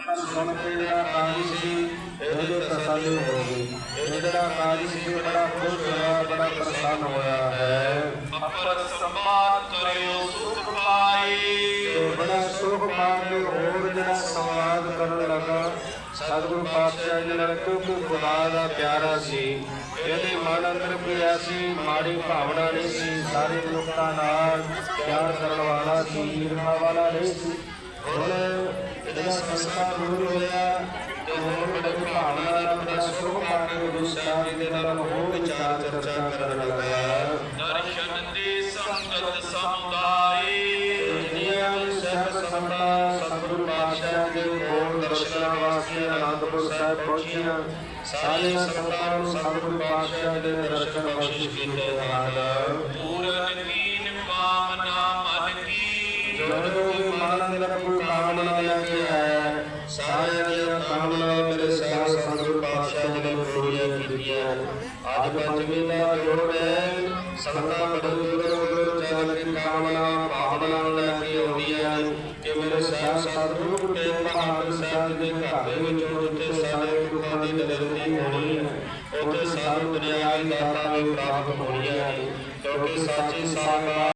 ਸੁਣ ਕੇ ਜਿਹੜਾ ਕਾਜੀ ਸੀ ਇਹਦੇ ਤਸੱਲੀ ਹੋ ਗਈ ਇਹ ਜਿਹੜਾ ਕਾਜੀ ਸੀ ਬੜਾ ਖੁਸ਼ ਹੋਇਆ ਬੜਾ ਪ੍ਰਸੰਨ ਹੋਇਆ ਹੈ ਅਪਰ ਸੰਮਾਨ ਕਰਿਓ ਸੁਖ ਪਾਈ ਤੇ ਬੜਾ ਸੁਖ ਪਾ ਹੋਰ ਜਿਹੜਾ ਸੰਵਾਦ ਕਰਨ ਲੱਗਾ ਸਤਿਗੁਰੂ ਪਾਤਸ਼ਾਹ ਜੀ ਨਾਲ ਕਿਉਂਕਿ ਖੁਦਾ ਦਾ ਪਿਆਰਾ ਸੀ ਇਹਦੇ ਮਨ ਅੰਦਰ ਕੋਈ ਐਸੀ ਮਾੜੀ ਭਾਵਨਾ ਨਹੀਂ ਸੀ ਸਾਰੇ ਲੋਕਾਂ ਨਾਲ ਪਿਆਰ ਕਰਨ ਵਾਲਾ ਸੀ ਈਰਖਾ ਵਾਲਾ ਨਹੀਂ ਸੀ ਹੁਣ ਸੰਸਾਰ ਦੂਰ ਹੋਇਆ ਤੇ ਹੁਣ ਬੜੀ ਭਾਵਨਾ ਨਾਲ ਬੜਾ ਸੁਖ ਪਾ ਕੇ ਗੁਰੂ ਸਾਹਿਬ ਜੀ ਨਾਲ ਹੋਰ ਵਿਚਾਰ ਚਰਚਾ ਕਰਨ ਲੱਗਾ ਦਰਸ਼ਨ ਦੀ ਸੰਗਤ ਸਮੁਦਾਈ ਦੁਨੀਆ ਵਿੱਚ ਸਹਿਬ ਸੰਤਾ ਸਤਿਗੁਰੂ ਪਾਤਸ਼ਾਹ ਜੀ ਦੇ ਕੋਲ ਦਰਸ਼ਨਾਂ ਵਾਸਤੇ ਆਨੰਦਪੁਰ ਸਾਹਿਬ ਪਹੁੰਚੀਆਂ। ਸਾਰੀਆਂ ਸੰਗਤਾਂ ਨੂੰ ਸਤਿਗੁਰੂ ਪਾਤਸ਼ਾਹ ਜੀ ਨੇ ਦਰਸ਼ਨ ਬਖਸ਼ਿਸ਼ ਕੀਤੇ ਹਨ ਪੂਰਨ ਕੀਨ ਕਾਮਨਾ ਮਨ ਕੀ। ਜਦੋਂ ਵੀ ਮਨ ਅੰਦਰ ਕੋਈ ਕਾਮਨਾ ਲੈ ਕੇ ਆਇਆ ਸਾਰਿਆਂ ਮੇਰੇ ਸਾਹ ਸਤਿਗੁਰੂ ਪਾਤਸ਼ਾਹ ਜੀ ਨੇ ਪੂਰੀਆਂ ਕੀਤੀਆਂ ਅੱਜ ਪੰਜਵੀਂ ਦਾ ਜੋੜ ਹੈ। ਸੰਗਤਾਂ ਬੜੀ ਦੂਰੋਂ ਦੂਰੋਂ ਚੱਲ ਕੇ ਕਾਮਨਾਵਾਂ ਭਾਵਨਾਵਾਂ ਲੈ ਕੇ ਕਿ ਮੇਰੇ ਸਾਹ ਸਤਿਗੁਰੂ ਗੁਰੂ ਤੇਗ ਸਾਹਿਬ ਦੇ ਘਰ ਵਿੱਚ ਜਿੱਥੇ ਸਾਰੇ ਦੁੱਖਾਂ ਦੀ ਨਿਵਰਤੀ ਹੋਣੀ ਹੈ, ਉੱਥੇ ਸਾਨੂੰ ਦੁਨਿਆਵੀ ਦਾਤਾਂ ਵੀ ਪ੍ਰਾਪਤ ਹੋਣੀਆਂ ਕਿਉਂਕਿ ਸਾਚੀ ਸਾਹਿਬ